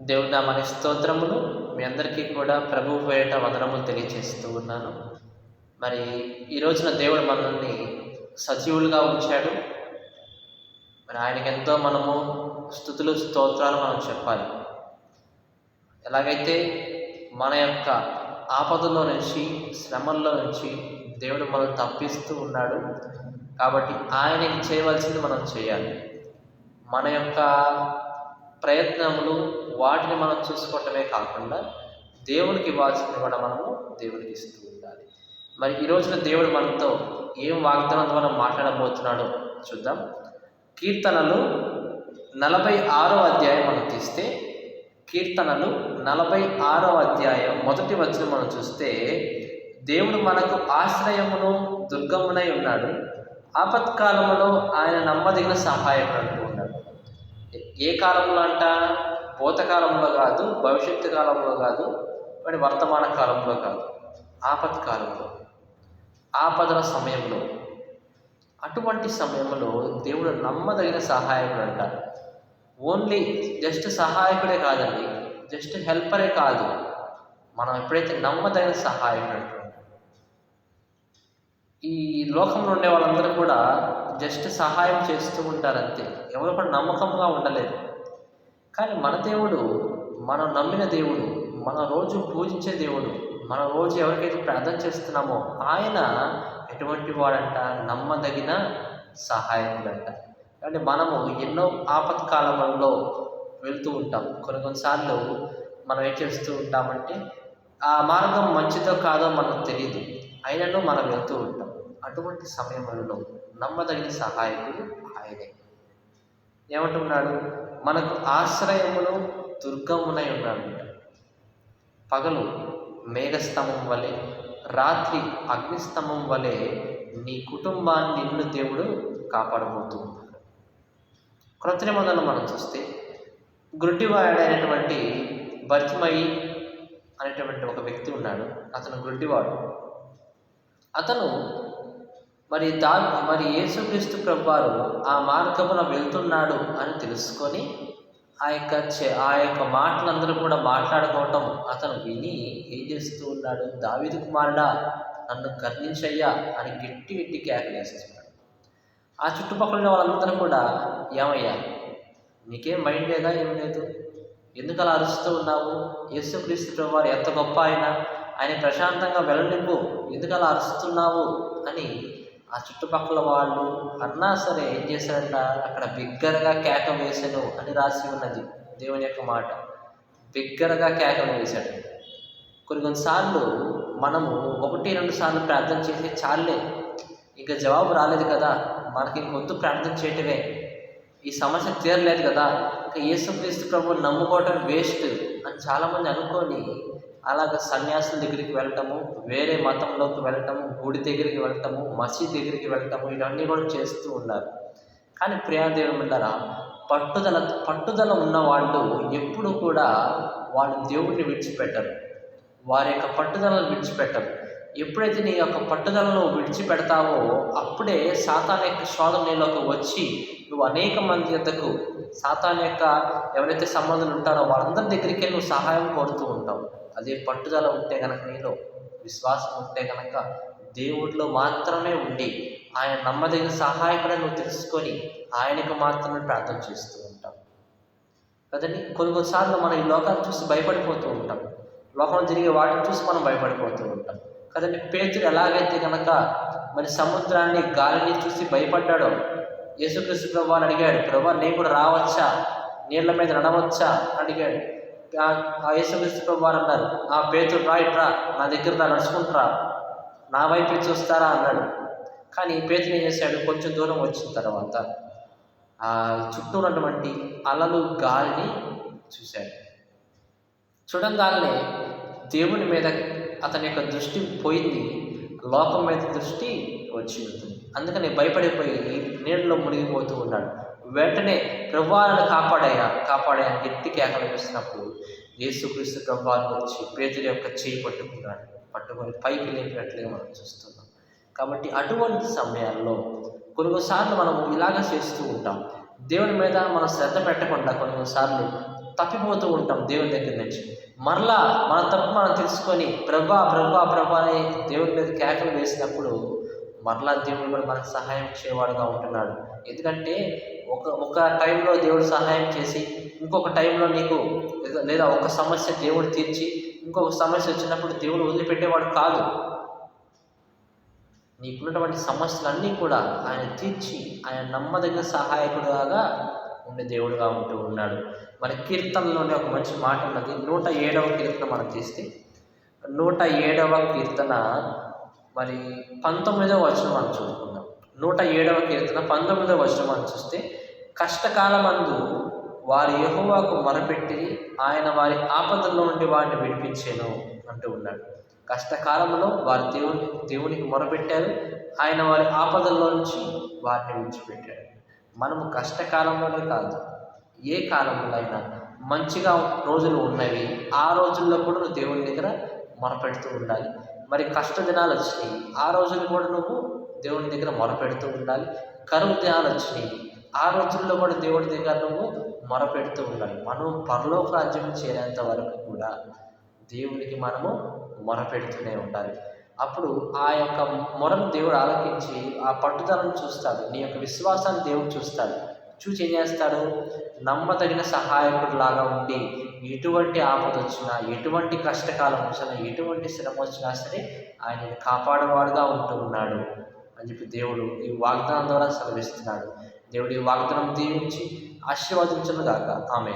దేవుడి నామానికి స్తోత్రములు మీ అందరికీ కూడా ప్రభు పేరిట వందనములు తెలియజేస్తూ ఉన్నాను. మరి ఈ రోజున దేవుడు మనల్ని సజీవులుగా ఉంచాడు. మరి ఆయనకి ఎంతో మనము స్థుతులు స్తోత్రాలు మనం చెప్పాలి. ఎలాగైతే మన యొక్క ఆపదలో నుంచి శ్రమల్లో నుంచి దేవుడు మనల్ని తప్పిస్తూ ఉన్నాడు. కాబట్టి ఆయనకి చేయవలసింది మనం చేయాలి. మన యొక్క ప్రయత్నములు వాటిని మనం చూసుకోవటమే కాకుండా దేవునికి ఇవ్వాల్సింది కూడా మనము దేవునికి ఇస్తూ ఉండాలి. మరి ఈ రోజున దేవుడు మనతో ఏం వాగ్దానం ద్వారా మాట్లాడబోతున్నాడో చూద్దాం. కీర్తనలు నలభై ఆరో అధ్యాయం మనం తీస్తే కీర్తనలు నలభై ఆరో అధ్యాయం మొదటి వచ్చిన మనం చూస్తే దేవుడు మనకు ఆశ్రయమును దుర్గమునై ఉన్నాడు. ఆపత్కాలములో ఆయన నమ్మదగిన సహాయకుడు. ఏ కాలంలో అంట? భూతకాలంలో కాదు భవిష్యత్తు కాలంలో కాదు మరి వర్తమాన కాలంలో కాదు ఆపత్కాలంలో ఆపదల సమయంలో. అటువంటి సమయంలో దేవుడు నమ్మదగిన సహాయకుడు అంట. ఓన్లీ జస్ట్ సహాయకుడే కాదండి జస్ట్ హెల్పరే కాదు. మనం ఎప్పుడైతే నమ్మదగిన సహాయకుడు ఈ లోకంలో ఉండే వాళ్ళందరూ కూడా జస్ట్ సహాయం చేస్తూ ఉంటారు అంతే ఎవరు కూడా నమ్మకంగా ఉండలేదు కానీ మన దేవుడు మనం నమ్మిన దేవుడు మన రోజు పూజించే దేవుడు మన రోజు ఎవరికైతే ప్రార్థన చేస్తున్నామో ఆయన ఎటువంటి వాడంట? నమ్మదగిన సహాయకుడంట. అంటే మనము ఎన్నో ఆపత్కాలంలో వెళ్తూ ఉంటాం. కొన్ని కొన్నిసార్లు మనం ఏం చేస్తూ ఉంటామంటే ఆ మార్గం మంచిదో కాదో మనకు తెలియదు అయినను మనం వెళ్తూ ఉంటాం. అటువంటి సమయంలో నమ్మదగిన సహాయకుడు ఆయనే. ఏమంటున్నాడు? మనకు ఆశ్రయమును దుర్గమునై ఉన్నాడు పగలు మేఘస్తంభం వలె రాత్రి అగ్నిస్తంభం వలె నీ కుటుంబాన్ని నిన్ను దేవుడు కాపాడబోతూ ఉన్నాడు క్రొత్త నిబంధనలు మనం చూస్తే గుడ్డివాడైనటువంటి బర్తిమయి అనేటువంటి ఒక వ్యక్తి ఉన్నాడు. అతను గుడ్డివాడు. అతను మరి దా మరి యేసుక్రీస్తు ప్రభువారు ఆ మార్గమున వెళ్తున్నాడు అని తెలుసుకొని ఆ యొక్క ఆ యొక్క మాటలందరూ కూడా మాట్లాడుకోవటం అతను విని ఏం చేస్తూ ఉన్నాడు? దావిదు కుమారుడా నన్ను కర్ణించయ్యా అని గట్టి గట్టి కేకలేస్తున్నాడు ఆ చుట్టుపక్కల ఉన్న వాళ్ళందరూ కూడా ఏమయ్యా నీకేం మైండ్ లేదా? ఏం లేదు. ఎందుకు అలా అరుస్తూ ఉన్నావు? యేసుక్రీస్తు ప్రభు వారు ఎంత గొప్ప ఆయన. ఆయన ప్రశాంతంగా వెళ్ళనివ్వు. ఎందుకు అలా అరుస్తున్నావు? అని ఆ చుట్టుపక్కల వాళ్ళు అన్నా సరే ఏం చేశారంట? అక్కడ బిగ్గరగా కేక వేసెను అని రాసి ఉన్నది దేవుని యొక్క మాట. బిగ్గరగా కేకలు వేశాడు. కొన్ని కొన్నిసార్లు మనము ఒకటి రెండు సార్లు ప్రార్థన చేసి చాలే ఇంకా జవాబు రాలేదు కదా. మనకి ఇంకొద్దు ప్రార్థన చేయటమే. ఈ సమస్య తీరలేదు కదా. ఇంకా యేసుక్రీస్తు ప్రభువుని నమ్ముకోవటం వేస్ట్ అని చాలామంది అనుకొని అలాగ సన్యాసుల దగ్గరికి వెళ్ళటము వేరే మతంలోకి వెళ్ళటము గుడి దగ్గరికి వెళ్ళటము మసీద్ దగ్గరికి వెళ్ళటము ఇవన్నీ కూడా చేస్తూ ఉన్నారు. కానీ ప్రియాదేవి ఉన్నారా పట్టుదల పట్టుదల ఉన్న వాళ్ళు ఎప్పుడు కూడా వాళ్ళు దేవుడిని విడిచిపెట్టరు. వారి యొక్క పట్టుదలను విడిచిపెట్టరు. ఎప్పుడైతే నీ యొక్క పట్టుదలను విడిచిపెడతావో అప్పుడే సాతాన్ యొక్క శోధన నీలోకి వచ్చి నువ్వు అనేక మంది యొద్దకు సాతాన్ యొక్క ఎవరైతే సంబంధాలు ఉంటారో వాళ్ళందరి దగ్గరికి నువ్వు సహాయం కోరుతూ ఉంటావు. అదే పట్టుదల ఉంటే కనుక నీలో విశ్వాసం ఉంటే కనుక దేవుడిలో మాత్రమే ఉండి ఆయన నమ్మదగిన సహాయకుడని నువ్వు తెలుసుకొని ఆయనకు మాత్రమే ప్రార్థన చేస్తూ ఉంటాం కదండి? కొన్ని కొన్నిసార్లు మనం ఈ లోకాన్ని చూసి భయపడిపోతూ ఉంటాం. లోకంలో జరిగే వాటిని చూసి మనం భయపడిపోతూ ఉంటాం. కదండి? పేతుడు ఎలాగైతే కనుక మరి సముద్రాన్ని గాలిని చూసి భయపడ్డాడో యేసుక్రీస్తు ప్రభు అని అడిగాడు ప్రభా నేను కూడా రావచ్చా? నీళ్ళ మీద నడవచ్చా? అని అడిగాడు. ఆ- యేసుక్రీస్తు ప్రభు వారు అన్నారు ఆ పేతుడు రాయిట్రా నా దగ్గర రా నడుచుకుంటురా నా వైపు చూస్తారా? అన్నాడు. కానీ పేతురు ఏం చేశాడు? కొంచెం దూరం వచ్చిన తర్వాత ఆ చుట్టూ ఉన్నటువంటి అలలు గాలిని చూశాడు. చూడంగానే దేవుని మీద అతని యొక్క దృష్టి పోయింది లోకం మీద దృష్టి వచ్చి ఉంటుంది అందుకని భయపడిపోయి నీళ్ళలో మునిగిపోతూ ఉన్నాడు. వెంటనే ప్రభువాలను కాపాడయ్యా కాపాడయ్యా గట్టి కేకలు వేసినప్పుడు యేసుక్రీస్తు ప్రభువాలు వచ్చి పేదల యొక్క చేయి పట్టుకున్నాడు. పట్టుకొని పైకి లేపినట్లుగా మనం చూస్తున్నాం. కాబట్టి అటువంటి సమయాల్లో కొన్నిసార్లు మనం ఇలాగ చేస్తూ ఉంటాం. దేవుని మీద మనం శ్రద్ధ పెట్టకుండా కొన్నిసార్లు తప్పిపోతూ ఉంటాం దేవుని దగ్గర నుంచి. మరలా మన తప్పు మనం తెలుసుకొని ప్రభా ప్రభా ప్రభా అని దేవుని మీద కేకలు వేసినప్పుడు మరలా దేవుడు కూడా మనకు సహాయం చేయవాడుగా ఉంటున్నాడు. ఎందుకంటే ఒక ఒక టైంలో దేవుడు సహాయం చేసి ఇంకొక టైంలో నీకు లేదా- ఒక సమస్య దేవుడు తీర్చి ఇంకొక సమస్య వచ్చినప్పుడు దేవుడు వదిలిపెట్టేవాడు కాదు. నీకున్నటువంటి సమస్యలన్నీ కూడా ఆయన తీర్చి ఆయన నమ్మదగిన సహాయకుడుగా ఉండే దేవుడుగా ఉంటూ ఉన్నాడు. మరి కీర్తనలోనే ఒక మంచి మాట ఉన్నది. నూట ఏడవ కీర్తన మనం తీస్తే నూట ఏడవ కీర్తన మరి పంతొమ్మిదవ వచనం మనం చూసుకుందాం. నూట ఏడవ కీర్తన పంతొమ్మిదవ వచనం మనం చూస్తే కష్టకాలమందు వారి యహోవాకు మొరపెట్టి ఆయన వారి ఆపదల్లో నుండి వారిని విడిపించాను అంటూ ఉన్నాడు. కష్టకాలంలో వారి దేవుని దేవునికి మొరపెట్టారు. ఆయన వారి ఆపదల్లో నుంచి వారిని విడిచిపెట్టాడు మనము కష్టకాలంలోనే కాదు ఏ కాలంలో అయినా మంచిగా రోజులు ఉన్నవి ఆ రోజుల్లో కూడా నువ్వు దేవుని దగ్గర మొరపెడుతూ ఉండాలి. మరి కష్ట దినాలు వచ్చినాయి ఆ రోజులు కూడా నువ్వు దేవుని దగ్గర మొరపెడుతూ ఉండాలి. కరువు దినాలు వచ్చినాయి ఆ రోజుల్లో కూడా దేవుడి దగ్గర నువ్వు మొరపెడుతూ ఉండాలి. మనం పరలోక రాజ్యం చేరేంత వరకు కూడా దేవునికి మనము మొరపెడుతూనే ఉండాలి. అప్పుడు ఆ యొక్క మొరను దేవుడు ఆలకించి ఆ పట్టుదలను చూస్తాడు. నీ యొక్క విశ్వాసాన్ని దేవుడు చూస్తాడు. చూసి ఏం చేస్తాడు? నమ్మదగిన సహాయకుడు లాగా ఉండి ఎటువంటి ఆపద వచ్చినా ఎటువంటి కష్టకాలం వచ్చినా ఎటువంటి శ్రమ వచ్చినా సరే ఆయన కాపాడేవాడుగా ఉంటూ ఉన్నాడు అని చెప్పి దేవుడు ఈ వాగ్దానం ద్వారా సెలవిస్తున్నాడు. దేవుడి వాగ్దానం దీవించి ఆశీర్వదించను గాక ఆమె